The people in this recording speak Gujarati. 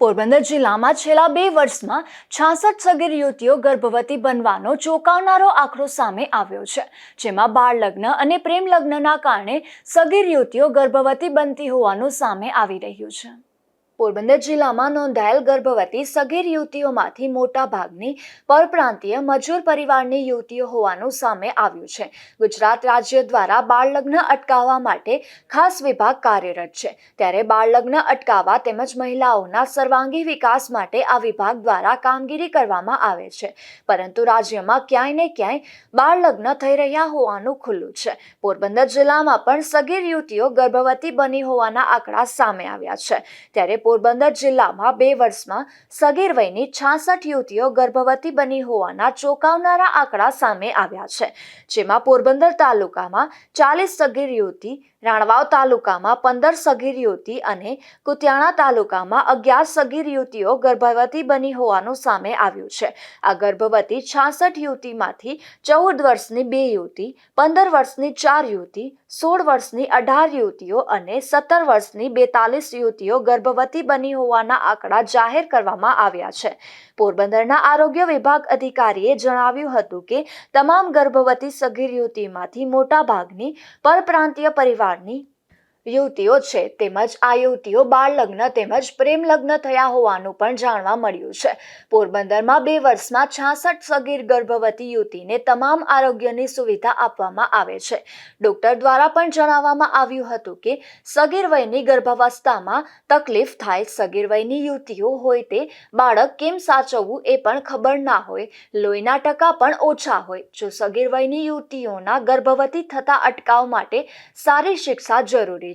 પોરબંદર જિલ્લામાં છેલ્લા બે વર્ષમાં છાસઠ સગીર યુવતીઓ ગર્ભવતી બનવાનો ચોંકાવનારો આંકડો સામે આવ્યો છે, જેમાં બાળ લગ્ન અને પ્રેમ લગ્નના કારણે સગીર યુવતીઓ ગર્ભવતી બનતી હોવાનું સામે આવી રહ્યું છે. પોરબંદર જિલ્લામાં નોંધાયેલ ગર્ભવતી સગીર યુવતીઓમાંથી મોટા ભાગની પરપ્રાંતીય મજૂર પરિવારની યુવતીઓ હોવાનું સામે આવ્યું છે. ગુજરાત રાજ્ય દ્વારા બાળ લગ્ન અટકાવવા માટે ખાસ વિભાગ કાર્યરત છે. ત્યારે બાળ લગ્ન અટકાવવા તેમજ મહિલાઓના સર્વાંગી વિકાસ માટે આ વિભાગ દ્વારા કામગીરી કરવામાં આવે છે. પરંતુ રાજ્યમાં ક્યાંય ને ક્યાંય બાળ લગ્ન થઈ રહ્યા હોવાનું ખુલ્લું છે. પોરબંદર જિલ્લામાં પણ સગીર યુવતીઓ ગર્ભવતી બની હોવાના આંકડા સામે આવ્યા છે. ત્યારે પોરબંદર જિલ્લામાં બે વર્ષમાં સગીર વયની છાસઠ યુવતીઓ ગર્ભવતી બની હોવાના ચોંકાવનારા આંકડા સામે આવ્યા છે, જેમાં પોરબંદર તાલુકામાં ચાલીસ સગીર યુવતી, રાણવાવ તાલુકામાં પંદર સગીર યુવતી અને કુતિયાણા તાલુકામાં અગિયાર સગીર યુવતીઓ ગર્ભવતી બની હોવાનું સામે આવ્યું છે. આ ગર્ભવતી છાસઠ યુવતીમાંથી ચૌદ વર્ષની બે યુવતી, પંદર વર્ષની ચાર યુવતી, સોળ વર્ષની અઢાર યુવતીઓ અને સત્તર વર્ષની બેતાલીસ યુવતીઓ ગર્ભવતી બની હોવાના આંકડા જાહેર કરવામાં આવ્યા છે. પોરબંદરના આરોગ્ય વિભાગ અધિકારીએ જણાવ્યું હતું કે, તમામ ગર્ભવતી સગીર યુવતીમાંથી મોટા ભાગની પરપ્રાંતીય પરિવારની યુવતીઓ છે, તેમજ આ યુવતીઓ બાળ લગ્ન તેમજ પ્રેમ લગ્ન થયા હોવાનું પણ જાણવા મળ્યું છે. પોરબંદરમાં બે વર્ષમાં છાસઠ સગીર ગર્ભવતી યુવતીને તમામ આરોગ્યની સુવિધા આપવામાં આવે છે. ડોક્ટર દ્વારા પણ જણાવવામાં આવ્યું હતું કે, સગીર વયની ગર્ભાવસ્થામાં તકલીફ થાય, સગીર વયની યુવતીઓ હોય તે બાળક કેમ સાચવવું એ પણ ખબર ના હોય, લોહીના ટકા પણ ઓછા હોય. જો સગીર વયની યુવતીઓના ગર્ભવતી થતા અટકાવ માટે સારી શિક્ષા જરૂરી